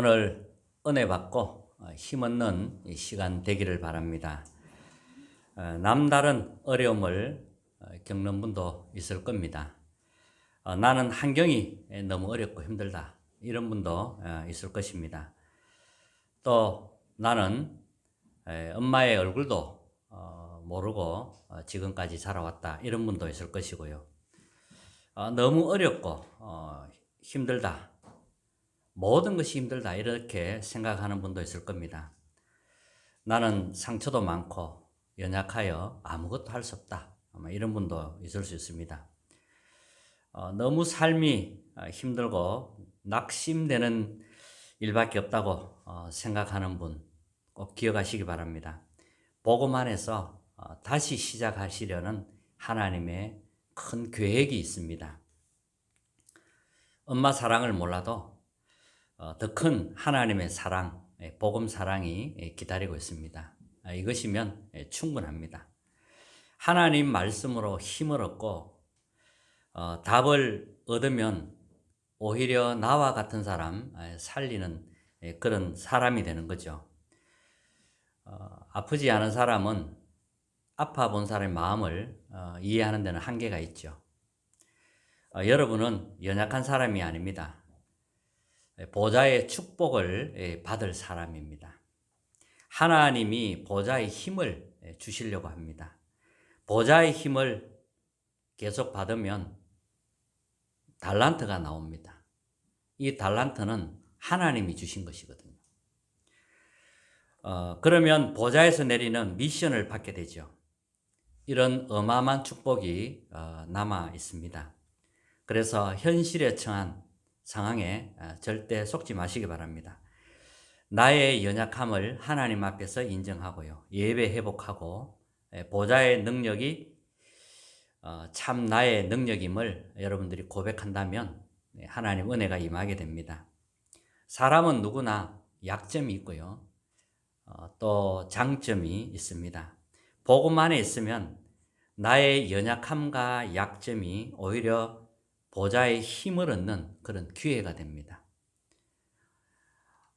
오늘 은혜 받고 어, 힘없는 이 시간 되기를 바랍니다. 어, 남다른 어려움을 어, 겪는 분도 있을 겁니다. 어, 나는 환경이 너무 어렵고 힘들다. 이런 분도 어, 있을 것입니다. 또 나는 에, 엄마의 얼굴도 어, 모르고 어, 지금까지 자라왔다. 이런 분도 있을 것이고요. 어, 너무 어렵고 어, 힘들다. 모든 것이 힘들다. 이렇게 생각하는 분도 있을 겁니다. 나는 상처도 많고 연약하여 아무것도 할 수 없다. 아마 이런 분도 있을 수 있습니다. 어, 너무 삶이 어, 힘들고 낙심되는 일밖에 없다고 어, 생각하는 분 꼭 기억하시기 바랍니다. 복음 안에서 어, 다시 시작하시려는 하나님의 큰 계획이 있습니다. 엄마 사랑을 몰라도 어, 더 큰 하나님의 사랑, 예, 복음 사랑이 예, 기다리고 있습니다. 아, 이것이면 예, 충분합니다. 하나님 말씀으로 힘을 얻고 어, 답을 얻으면 오히려 나와 같은 사람 예, 살리는 예, 그런 사람이 되는 거죠. 어, 아프지 않은 사람은 아파 본 사람의 마음을 어, 이해하는 데는 한계가 있죠. 어, 여러분은 연약한 사람이 아닙니다. 보좌의 축복을 예, 받을 사람입니다. 하나님이 보좌의 힘을 예, 주시려고 합니다. 보좌의 힘을 계속 받으면 달란트가 나옵니다. 이 달란트는 하나님이 주신 것이거든요. 어, 그러면 보좌에서 내리는 미션을 받게 되죠. 이런 어마어마한 축복이 어, 남아 있습니다. 그래서 현실에 처한 상황에 어, 절대 속지 마시기 바랍니다. 나의 연약함을 하나님 앞에서 인정하고요. 예배 회복하고 예, 보좌의 능력이 어, 참 나의 능력임을 여러분들이 고백한다면 예, 하나님 은혜가 임하게 됩니다. 사람은 누구나 약점이 있고요. 어, 또 장점이 있습니다. 복음 안에 있으면 나의 연약함과 약점이 오히려 보좌의 힘을 얻는 그런 기회가 됩니다.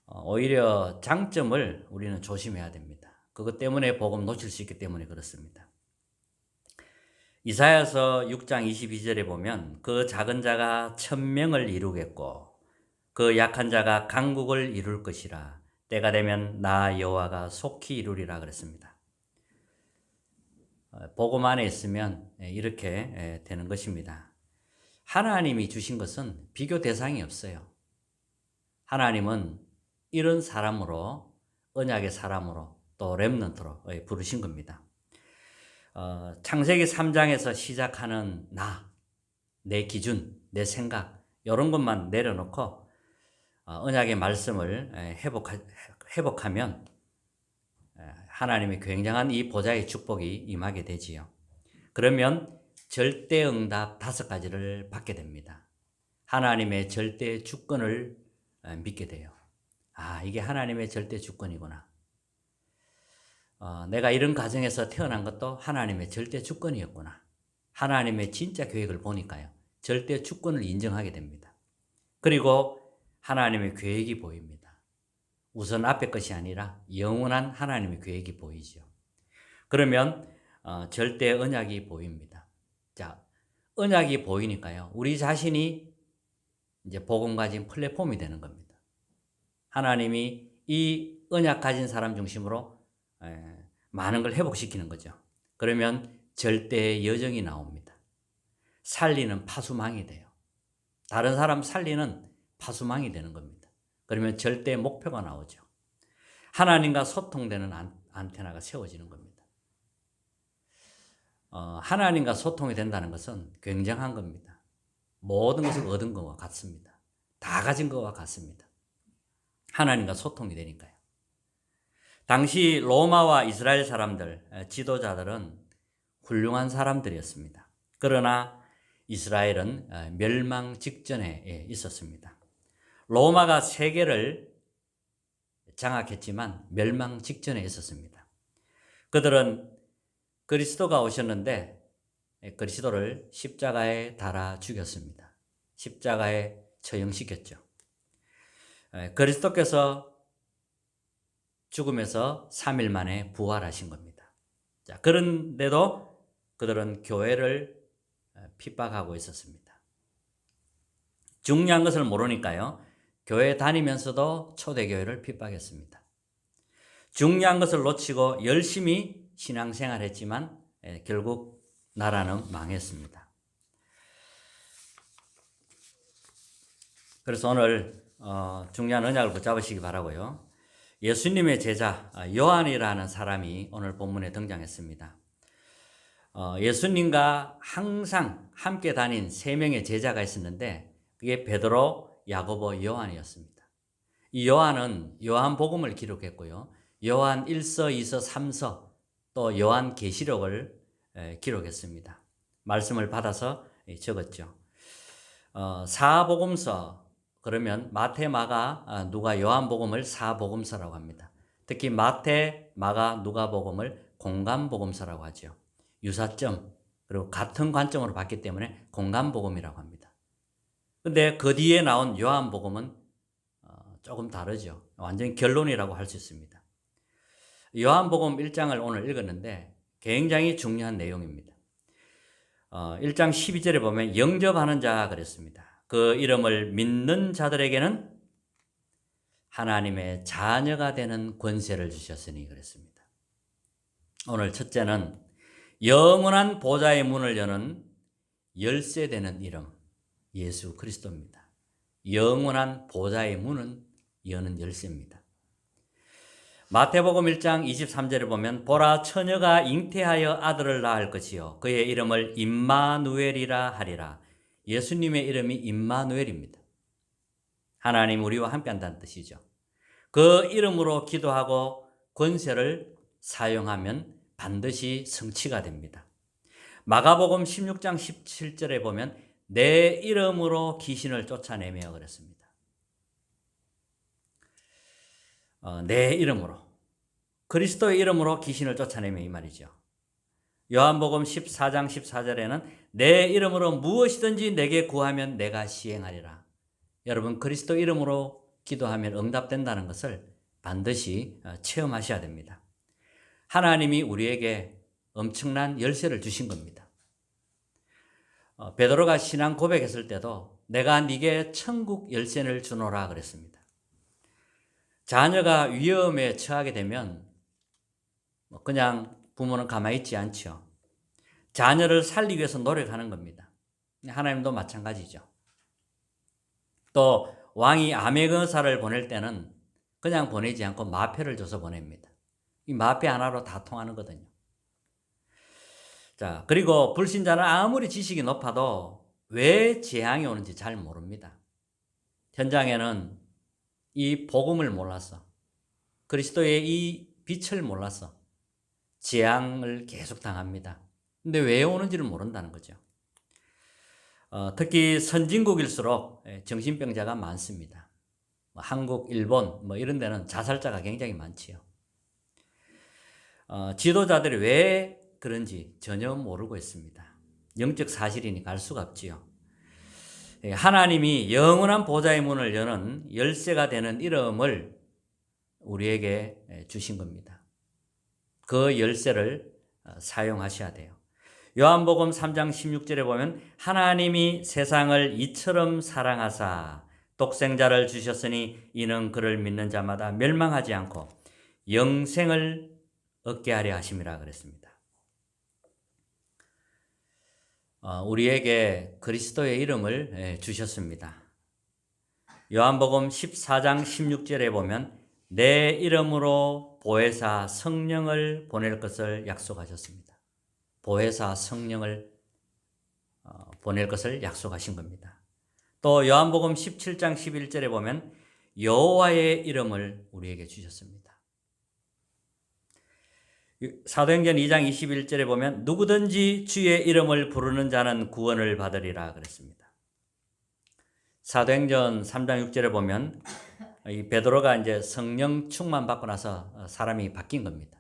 어, 오히려 장점을 우리는 조심해야 됩니다. 그것 때문에 복음 놓칠 수 있기 때문에 그렇습니다. 이사야서 6장 22절에 보면 그 작은 자가 천명을 이루겠고 그 약한 자가 강국을 이룰 것이라 때가 되면 나 여호와가 속히 이루리라 그랬습니다. 어, 복음 안에 있으면 이렇게 되는 것입니다. 하나님이 주신 것은 비교 대상이 없어요. 하나님은 이런 사람으로 언약의 사람으로 또 렘넌트로 부르신 겁니다. 어, 창세기 3장에서 시작하는 나, 내 기준, 내 생각 이런 것만 내려놓고 어, 언약의 말씀을 회복하, 회복하면 하나님의 굉장한 이 보좌의 축복이 임하게 되지요. 그러면 절대 응답 다섯 가지를 받게 됩니다. 하나님의 절대 주권을 믿게 돼요. 아, 이게 하나님의 절대 주권이구나. 어, 내가 이런 가정에서 태어난 것도 하나님의 절대 주권이었구나. 하나님의 진짜 계획을 보니까요. 절대 주권을 인정하게 됩니다. 그리고 하나님의 계획이 보입니다. 우선 앞에 것이 아니라 영원한 하나님의 계획이 보이죠. 그러면 어, 절대 언약이 보입니다. 자, 언약이 보이니까요. 우리 자신이 이제 복음 가진 플랫폼이 되는 겁니다. 하나님이 이 언약 가진 사람 중심으로 많은 걸 회복시키는 거죠. 그러면 절대의 여정이 나옵니다. 살리는 파수망이 돼요. 다른 사람 살리는 파수망이 되는 겁니다. 그러면 절대 목표가 나오죠. 하나님과 소통되는 안테나가 세워지는 겁니다. 어, 하나님과 소통이 된다는 것은 굉장한 겁니다. 모든 것을 얻은 것과 같습니다. 다 가진 것과 같습니다. 하나님과 소통이 되니까요. 당시 로마와 이스라엘 사람들, 지도자들은 훌륭한 사람들이었습니다. 그러나 이스라엘은 멸망 직전에 있었습니다. 로마가 세계를 장악했지만 멸망 직전에 있었습니다. 그들은 그리스도가 오셨는데 그리스도를 십자가에 달아 죽였습니다. 십자가에 처형시켰죠. 에, 그리스도께서 죽음에서 3일 만에 부활하신 겁니다. 자, 그런데도 그들은 교회를 에, 핍박하고 있었습니다. 중요한 것을 모르니까요. 교회 다니면서도 초대교회를 핍박했습니다. 중요한 것을 놓치고 열심히 신앙생활 했지만 에, 결국 나라는 망했습니다. 그래서 오늘 어, 중요한 언약을 붙잡으시기 바라고요. 예수님의 제자 아, 요한이라는 사람이 오늘 본문에 등장했습니다. 어, 예수님과 항상 함께 다닌 세 명의 제자가 있었는데 그게 베드로, 야고보, 요한이었습니다. 이 요한은 요한 복음을 기록했고요. 요한 1서, 2서, 3서 또 요한 계시록을 에, 기록했습니다. 말씀을 받아서 예, 적었죠. 어, 사복음서 그러면 마태, 마가, 아, 누가 요한복음을 사복음서라고 합니다. 특히 마태, 마가, 누가복음을 공간복음서라고 하죠. 유사점 그리고 같은 관점으로 봤기 때문에 공간복음이라고 합니다. 근데 그 뒤에 나온 요한복음은 어, 조금 다르죠. 완전히 결론이라고 할 수 있습니다. 요한복음 1장을 오늘 읽었는데 굉장히 중요한 내용입니다. 어, 1장 12절에 보면 영접하는 자 그랬습니다. 그 이름을 믿는 자들에게는 하나님의 자녀가 되는 권세를 주셨으니 그랬습니다. 오늘 첫째는 영원한 보좌의 문을 여는 열쇠 되는 이름 예수 그리스도입니다. 영원한 보좌의 문은 여는 열쇠입니다. 마태복음 1장 23절에 보면 보라 처녀가 잉태하여 아들을 낳을 것이요 그의 이름을 임마누엘이라 하리라. 예수님의 이름이 임마누엘입니다. 하나님 우리와 함께 한다는 뜻이죠. 그 이름으로 기도하고 권세를 사용하면 반드시 성취가 됩니다. 마가복음 16장 17절에 보면 내 이름으로 귀신을 쫓아내며 그랬습니다. 어, 내 이름으로 그리스도의 이름으로 귀신을 쫓아내며 이 말이죠. 요한복음 14장 14절에는 내 이름으로 무엇이든지 내게 구하면 내가 시행하리라. 여러분 그리스도 이름으로 기도하면 응답된다는 것을 반드시 어, 체험하셔야 됩니다. 하나님이 우리에게 엄청난 열쇠를 주신 겁니다. 어, 베드로가 신앙 고백했을 때도 내가 네게 천국 열쇠를 주노라 그랬습니다. 자녀가 위험에 처하게 되면 뭐 그냥 부모는 가만히 있지 않죠. 자녀를 살리기 위해서 노력하는 겁니다. 하나님도 마찬가지죠. 또 왕이 아메거사를 보낼 때는 그냥 보내지 않고 마패를 줘서 보냅니다. 이 마패 하나로 다 통하는 거든요. 자, 그리고 불신자는 아무리 지식이 높아도 왜 재앙이 오는지 잘 모릅니다. 현장에는 이 복음을 몰라서 그리스도의 이 빛을 몰라서 재앙을 계속 당합니다. 근데 왜 오는지를 모른다는 거죠. 어, 특히 선진국일수록 예, 정신병자가 많습니다. 뭐 한국, 일본 뭐 이런 데는 자살자가 굉장히 많지요. 어, 지도자들이 왜 그런지 전혀 모르고 있습니다. 영적 사실이니까 알 수가 없지요. 예, 하나님이 영원한 보좌의 문을 여는 열쇠가 되는 이름을 우리에게 예, 주신 겁니다. 그 열쇠를 어, 사용하셔야 돼요. 요한복음 3장 16절에 보면 하나님이 세상을 이처럼 사랑하사 독생자를 주셨으니 이는 그를 믿는 자마다 멸망하지 않고 영생을 얻게 하려 하심이라 그랬습니다. 어, 우리에게 그리스도의 이름을 예, 주셨습니다. 요한복음 14장 16절에 보면 내 이름으로 보혜사 성령을 보낼 것을 약속하셨습니다. 보혜사 성령을 어, 보낼 것을 약속하신 겁니다. 또 요한복음 17장 11절에 보면 여호와의 이름을 우리에게 주셨습니다. 사도행전 2장 21절에 보면 누구든지 주의 이름을 부르는 자는 구원을 받으리라 그랬습니다. 사도행전 3장 6절에 보면 이 베드로가 이제 성령 충만 받고 나서 사람이 바뀐 겁니다.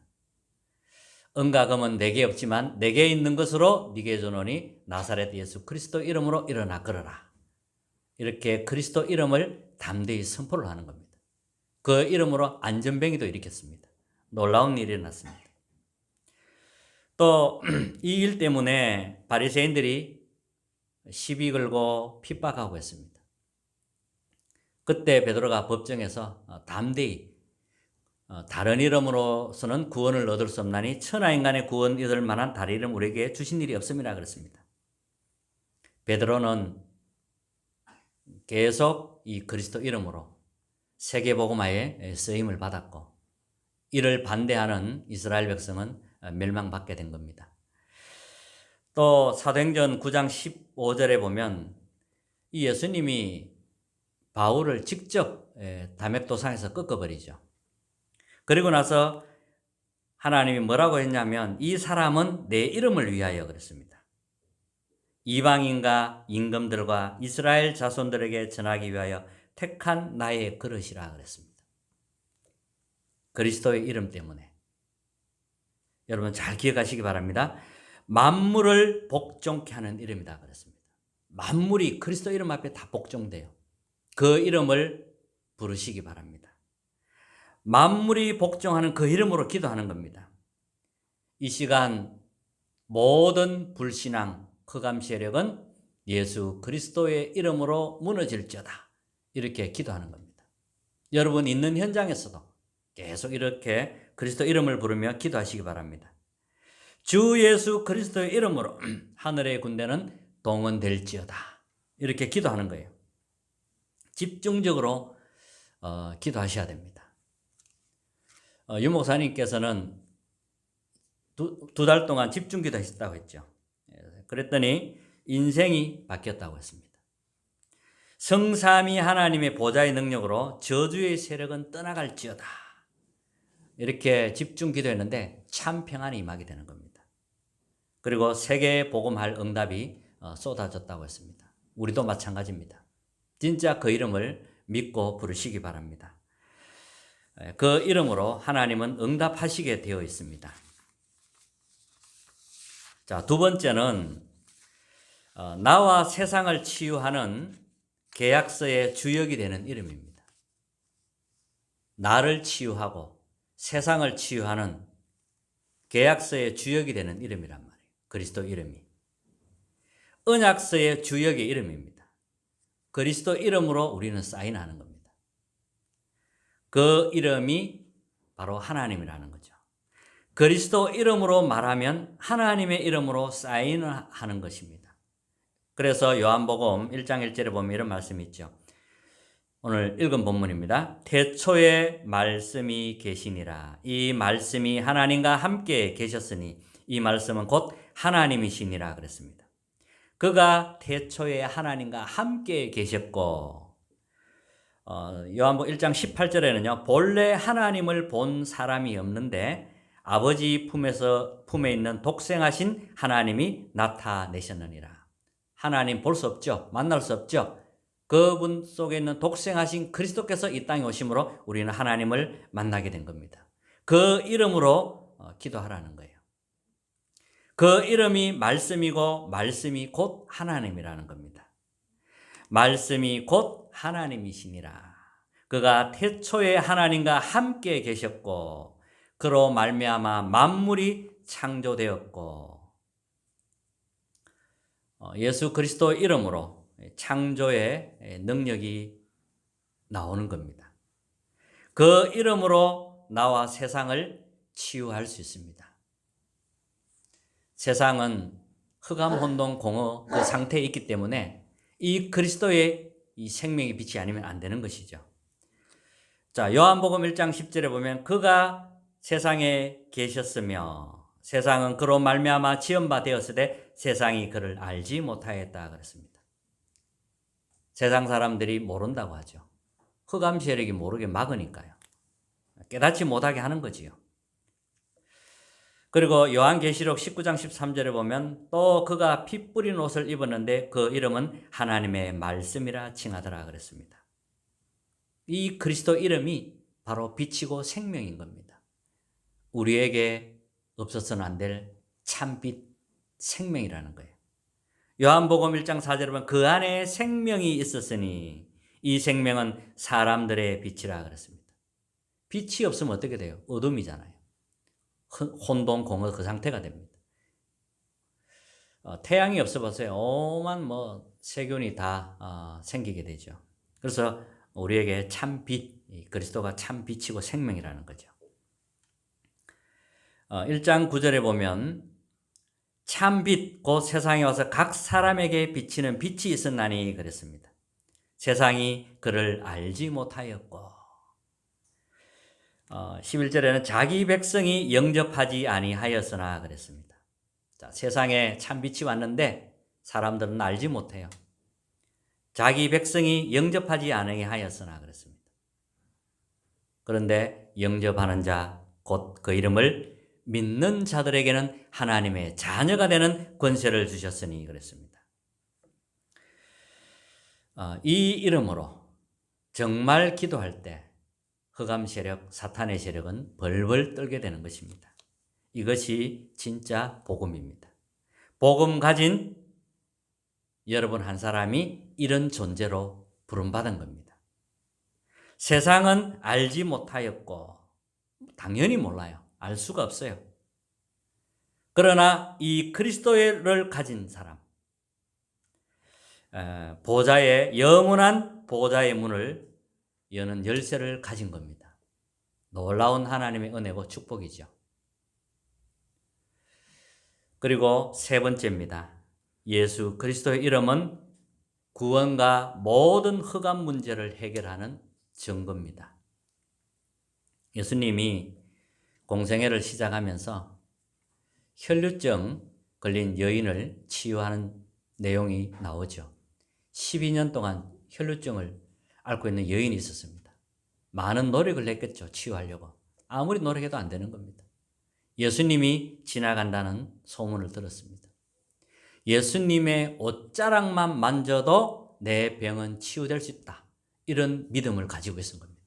은과 금은 내게 없지만 내게 있는 것으로 네게 주노니 나사렛 예수 그리스도 이름으로 일어나 걸어라. 이렇게 그리스도 이름을 담대히 선포를 하는 겁니다. 그 이름으로 안전뱅이도 일으켰습니다. 놀라운 일이 일어났습니다. 또 이 일 때문에 바리새인들이 시비 걸고 핍박하고 했습니다. 그때 베드로가 법정에서 어, 담대히 어, 다른 이름으로서는 구원을 얻을 수 없나니 천하 인간의 구원 얻을 만한 다른 이름 우리에게 주신 일이 없음이라 그랬습니다. 베드로는 계속 이 그리스도 이름으로 세계복음화에 쓰임을 받았고 이를 반대하는 이스라엘 백성은 멸망받게 된 겁니다. 또 사도행전 9장 15절에 보면 이 예수님이 바울을 직접 담액도상에서 꺾어버리죠. 그리고 나서 하나님이 뭐라고 했냐면 이 사람은 내 이름을 위하여 그랬습니다. 이방인과 임금들과 이스라엘 자손들에게 전하기 위하여 택한 나의 그릇이라 그랬습니다. 그리스도의 이름 때문에. 여러분 잘 기억하시기 바랍니다. 만물을 복종케 하는 이름이다 그랬습니다. 만물이 그리스도 이름 앞에 다 복종돼요. 그 이름을 부르시기 바랍니다. 만물이 복종하는 그 이름으로 기도하는 겁니다. 이 시간 모든 불신앙, 흑암 세력은 예수 그리스도의 이름으로 무너질지어다. 이렇게 기도하는 겁니다. 여러분 있는 현장에서도 계속 이렇게 그리스도 이름을 부르며 기도하시기 바랍니다. 주 예수 그리스도의 이름으로 하늘의 군대는 동원될지어다. 이렇게 기도하는 거예요. 집중적으로 어, 기도하셔야 됩니다. 어, 유 목사님께서는 두 달 동안 집중 기도하셨다고 했죠. 예, 그랬더니 인생이 바뀌었다고 했습니다. 성삼이 하나님의 보좌의 능력으로 저주의 세력은 떠나갈지어다. 이렇게 집중 기도했는데 참 평안이 임하게 되는 겁니다. 그리고 세계 복음할 응답이 어, 쏟아졌다고 했습니다. 우리도 마찬가지입니다. 진짜 그 이름을 믿고 부르시기 바랍니다. 그 이름으로 하나님은 응답하시게 되어 있습니다. 자, 두 번째는 어, 나와 세상을 치유하는 계약서의 주역이 되는 이름입니다. 나를 치유하고 세상을 치유하는 계약서의 주역이 되는 이름이란 말이에요. 그리스도 이름이. 언약서의 주역의 이름입니다. 그리스도 이름으로 우리는 사인하는 겁니다. 그 이름이 바로 하나님이라는 거죠. 그리스도 이름으로 말하면 하나님의 이름으로 사인하는 것입니다. 그래서 요한복음 1장 1절에 보면 이런 말씀이 있죠. 오늘 읽은 본문입니다. 태초에 말씀이 계시니라. 이 말씀이 하나님과 함께 계셨으니 이 말씀은 곧 하나님이시니라 그랬습니다. 그가 태초에 하나님과 함께 계셨고 어, 요한복음 1장 18절에는요. 본래 하나님을 본 사람이 없는데 아버지 품에서 품에 있는 독생하신 하나님이 나타내셨느니라. 하나님 볼 수 없죠. 만날 수 없죠. 그분 속에 있는 독생하신 그리스도께서 이 땅에 오심으로 우리는 하나님을 만나게 된 겁니다. 그 이름으로 어, 기도하라는 거예요. 그 이름이 말씀이고 말씀이 곧 하나님이라는 겁니다. 말씀이 곧 하나님이시니라. 그가 태초에 하나님과 함께 계셨고 그로 말미암아 만물이 창조되었고 어, 예수 그리스도 이름으로 창조의 능력이 나오는 겁니다. 그 이름으로 나와 세상을 치유할 수 있습니다. 세상은 흑암, 혼돈, 공허 그 상태에 있기 때문에 이 그리스도의 이 생명의 빛이 아니면 안 되는 것이죠. 자, 요한복음 1장 10절에 보면 그가 세상에 계셨으며 세상은 그로 말미암아 지연바 되었으되 세상이 그를 알지 못하였다 그랬습니다. 세상 사람들이 모른다고 하죠. 흑암 세력이 모르게 막으니까요. 깨닫지 못하게 하는 거지요. 그리고 요한계시록 19장 13절에 보면 또 그가 피 뿌린 옷을 입었는데 그 이름은 하나님의 말씀이라 칭하더라 그랬습니다. 이 그리스도 이름이 바로 빛이고 생명인 겁니다. 우리에게 없어서는 안 될 참빛 생명이라는 거예요. 요한복음 1장 4절에 보면 그 안에 생명이 있었으니 이 생명은 사람들의 빛이라 그랬습니다. 빛이 없으면 어떻게 돼요? 어둠이잖아요. 혼돈, 공허 그 상태가 됩니다. 어, 태양이 없어 보세요. 오만 뭐 세균이 다 어, 생기게 되죠. 그래서 우리에게 참 빛, 그리스도가 참 빛이고 생명이라는 거죠. 어, 1장 9절에 보면 참 빛, 곧 세상에 와서 각 사람에게 비치는 빛이 있었나니 그랬습니다. 세상이 그를 알지 못하였고, 어, 11절에는 자기 백성이 영접하지 아니하였으나 그랬습니다. 자, 세상에 참 빛이 왔는데 사람들은 알지 못해요. 자기 백성이 영접하지 아니하였으나 그랬습니다. 그런데 영접하는 자, 곧 그 이름을 믿는 자들에게는 하나님의 자녀가 되는 권세를 주셨으니 그랬습니다. 어, 이 이름으로 정말 기도할 때 흑암 세력, 사탄의 세력은 벌벌 떨게 되는 것입니다. 이것이 진짜 복음입니다. 복음 가진 여러분 한 사람이 이런 존재로 부름받은 겁니다. 세상은 알지 못하였고, 당연히 몰라요. 알 수가 없어요. 그러나 이 그리스도를 가진 사람, 보좌의 영원한 보좌의 문을 여는 열쇠를 가진 겁니다. 놀라운 하나님의 은혜고 축복이죠. 그리고 세 번째입니다. 예수 그리스도의 이름은 구원과 모든 흑암 문제를 해결하는 증거입니다. 예수님이 공생애를 시작하면서 혈류증 걸린 여인을 치유하는 내용이 나오죠. 12년 동안 혈류증을 앓고 있는 여인이 있었습니다. 많은 노력을 했겠죠. 치유하려고. 아무리 노력해도 안 되는 겁니다. 예수님이 지나간다는 소문을 들었습니다. 예수님의 옷자락만 만져도 내 병은 치유될 수 있다. 이런 믿음을 가지고 있었던 겁니다.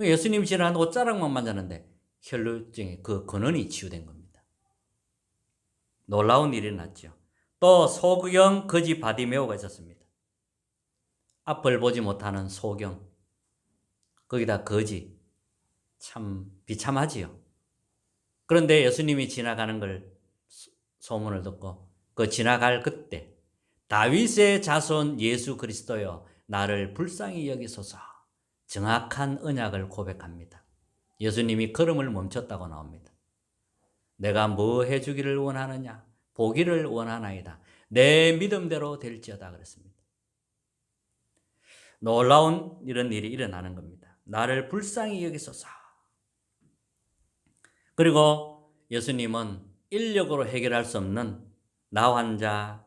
예수님이 지나간 옷자락만 만졌는데 혈루증의 그 근원이 치유된 겁니다. 놀라운 일이 났죠. 또 소경 거지 바디메오가 있었습니다. 앞을 보지 못하는 소경 거기다 거지 참 비참하지요. 그런데 예수님이 지나가는 걸 소문을 듣고 그 지나갈 그때 다윗의 자손 예수 그리스도여 나를 불쌍히 여기소서 정확한 언약을 고백합니다. 예수님이 걸음을 멈췄다고 나옵니다. 내가 뭐 해주기를 원하느냐? 보기를 원하나이다. 내 믿음대로 될지어다 그랬습니다. 놀라운 이런 일이 일어나는 겁니다. 나를 불쌍히 여기소서. 그리고 예수님은 인력으로 해결할 수 없는 나 환자,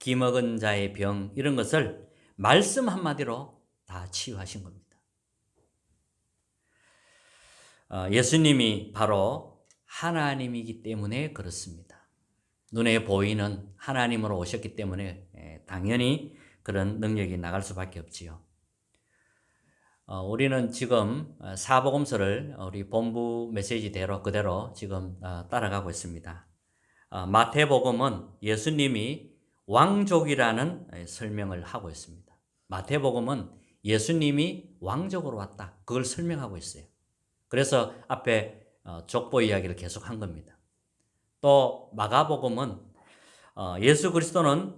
기먹은 자의 병 이런 것을 말씀 한마디로 다 치유하신 겁니다. 어, 예수님이 바로 하나님이기 때문에 그렇습니다. 눈에 보이는 하나님으로 오셨기 때문에 예, 당연히 그런 능력이 나갈 수밖에 없지요. 어, 우리는 지금 사복음서를 우리 본부 메시지대로 그대로 지금 어, 따라가고 있습니다. 마태복음은 예수님이 왕족이라는 설명을 하고 있습니다. 마태복음은 예수님이 왕족으로 왔다. 그걸 설명하고 있어요. 그래서 앞에 어, 족보 이야기를 계속 한 겁니다. 또 마가복음은 어, 예수 그리스도는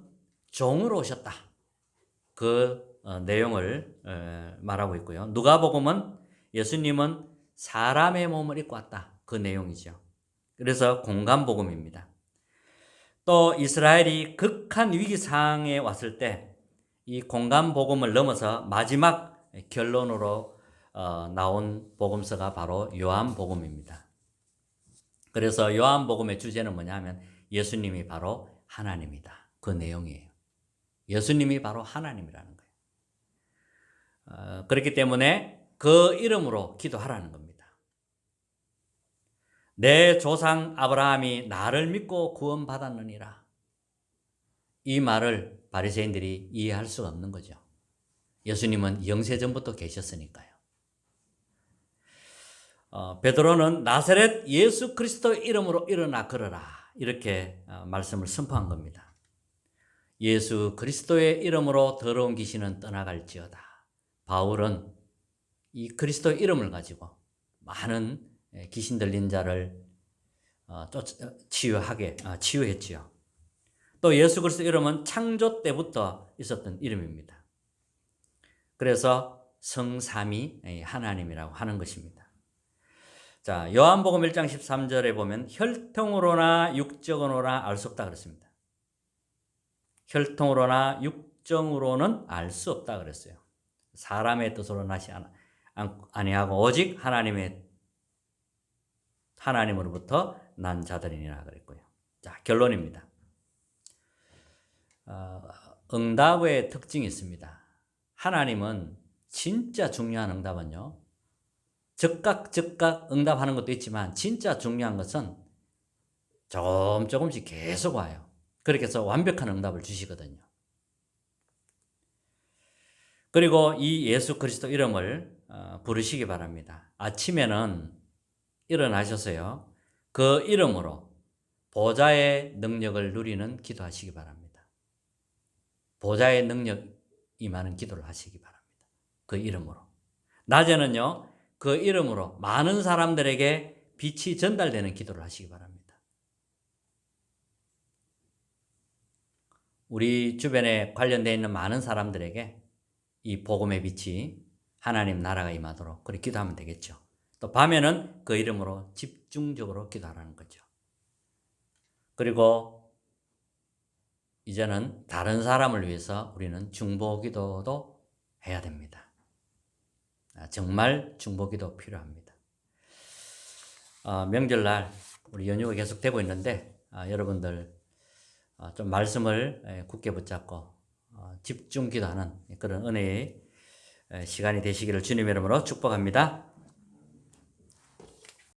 종으로 오셨다. 그 어, 내용을 말하고 있고요. 누가복음은 예수님은 사람의 몸을 입고 왔다. 그 내용이죠. 그래서 공간 복음입니다. 또 이스라엘이 극한 위기 상황에 왔을 때 이 공간 복음을 넘어서 마지막 결론으로 어, 나온 복음서가 바로 요한복음입니다. 그래서 요한복음의 주제는 뭐냐면 예수님이 바로 하나님이다. 그 내용이에요. 예수님이 바로 하나님이라는 거예요. 어, 그렇기 때문에 그 이름으로 기도하라는 겁니다. 내 조상 아브라함이 나를 믿고 구원받았느니라. 이 말을 바리새인들이 이해할 수가 없는 거죠. 예수님은 영세 전부터 계셨으니까요. 어, 베드로는 나사렛 예수 그리스도 이름으로 일어나 걸어라 이렇게 어, 말씀을 선포한 겁니다. 예수 그리스도의 이름으로 더러운 귀신은 떠나갈지어다. 바울은 이 그리스도의 이름을 가지고 많은 예, 귀신 들린 자를 어, 쫓- 어, 치유하게 어, 치유했지요. 또 예수 그리스도 이름은 창조 때부터 있었던 이름입니다. 그래서 성삼위 예, 하나님이라고 하는 것입니다. 자, 요한복음 1장 13절에 보면 혈통으로나 육적으로나 알 수 없다 그랬습니다. 혈통으로나 육정으로는 알 수 없다 그랬어요. 사람의 뜻으로 나시 아니하고 오직 하나님의 하나님으로부터 난 자들이니라 그랬고요. 자, 결론입니다. 어, 응답의 특징이 있습니다. 하나님은 진짜 중요한 응답은요. 즉각 즉각 응답하는 것도 있지만 진짜 중요한 것은 조금 조금씩 계속 와요. 그렇게 해서 완벽한 응답을 주시거든요. 그리고 이 예수 그리스도 이름을 어, 부르시기 바랍니다. 아침에는 일어나셔서요. 그 이름으로 보좌의 능력을 누리는 기도하시기 바랍니다. 보좌의 능력 임하는 기도를 하시기 바랍니다. 그 이름으로. 낮에는요. 그 이름으로 많은 사람들에게 빛이 전달되는 기도를 하시기 바랍니다. 우리 주변에 관련되어 있는 많은 사람들에게 이 복음의 빛이 하나님 나라가 임하도록 그렇게 기도하면 되겠죠. 또 밤에는 그 이름으로 집중적으로 기도하라는 거죠. 그리고 이제는 다른 사람을 위해서 우리는 중보 기도도 해야 됩니다. 아, 정말 중보 기도 필요합니다. 아, 명절날 우리 연휴가 계속 되고 있는데 아, 여러분들 아, 좀 말씀을 에, 굳게 붙잡고 어, 집중 기도하는 그런 은혜의 에, 시간이 되시기를 주님 이름으로 축복합니다.